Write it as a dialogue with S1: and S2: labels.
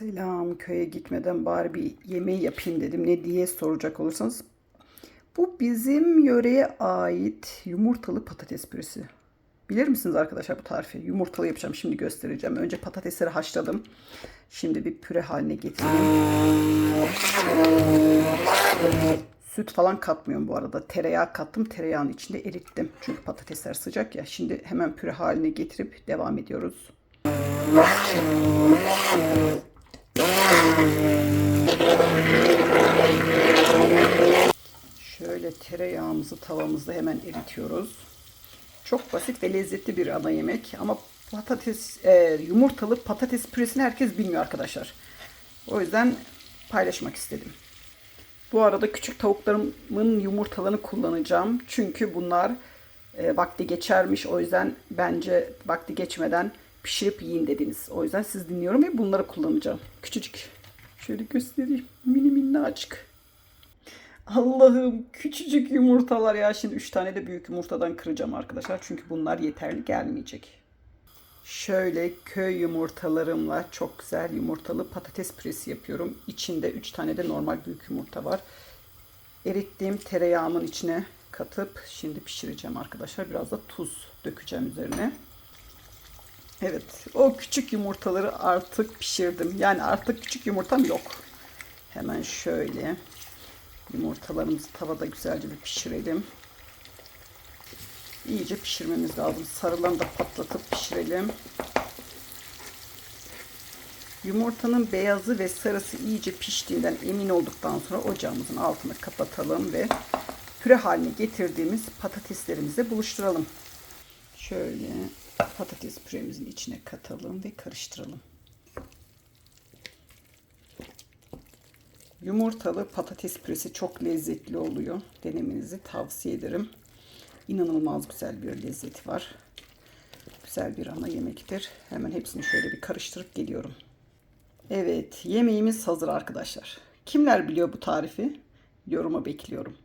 S1: Selam köye gitmeden bari bir yemeği yapayım dedim. Ne diye soracak olursanız. Bu bizim yöreye ait yumurtalı patates püresi. Bilir misiniz arkadaşlar bu tarifi? Yumurtalı yapacağım şimdi göstereceğim. Önce patatesleri haşladım. Şimdi bir püre haline getireyim. Süt falan katmıyorum bu arada. Tereyağı kattım. Tereyağının içinde erittim. Çünkü patatesler sıcak ya. Şimdi hemen püre haline getirip devam ediyoruz. Şöyle tereyağımızı tavamızda hemen eritiyoruz. Çok basit ve lezzetli bir ana yemek ama patates e, yumurtalı patates püresini herkes bilmiyor arkadaşlar. O yüzden paylaşmak istedim. Bu arada küçük tavuklarımın yumurtalarını kullanacağım. Çünkü bunlar e, vakti geçermiş. O yüzden bence vakti geçmeden pişirip yiyin dediniz. O yüzden siz dinliyorum ve bunları kullanacağım. Küçücük. Şöyle göstereyim. Mini minnacık. Allah'ım küçücük yumurtalar ya. Şimdi 3 tane de büyük yumurtadan kıracağım arkadaşlar. Çünkü bunlar yeterli gelmeyecek. Şöyle köy yumurtalarımla çok güzel yumurtalı patates püresi yapıyorum. İçinde 3 tane de normal büyük yumurta var. Erittiğim tereyağımın içine katıp şimdi pişireceğim arkadaşlar. Biraz da tuz dökeceğim üzerine. Evet, o küçük yumurtaları artık pişirdim. Yani artık küçük yumurtam yok. Hemen şöyle yumurtalarımızı tavada güzelce bir pişirelim. İyice pişirmemiz lazım. Sarılarını da patlatıp pişirelim. Yumurtanın beyazı ve sarısı iyice piştiğinden emin olduktan sonra ocağımızın altını kapatalım ve püre haline getirdiğimiz patateslerimizi buluşturalım. Şöyle patates püremizin içine katalım ve karıştıralım. Yumurtalı patates püresi çok lezzetli oluyor. Denemenizi tavsiye ederim. İnanılmaz güzel bir lezzeti var. Güzel bir ana yemektir. Hemen hepsini şöyle bir karıştırıp geliyorum. Evet, yemeğimiz hazır arkadaşlar. Kimler biliyor bu tarifi? Yoruma bekliyorum.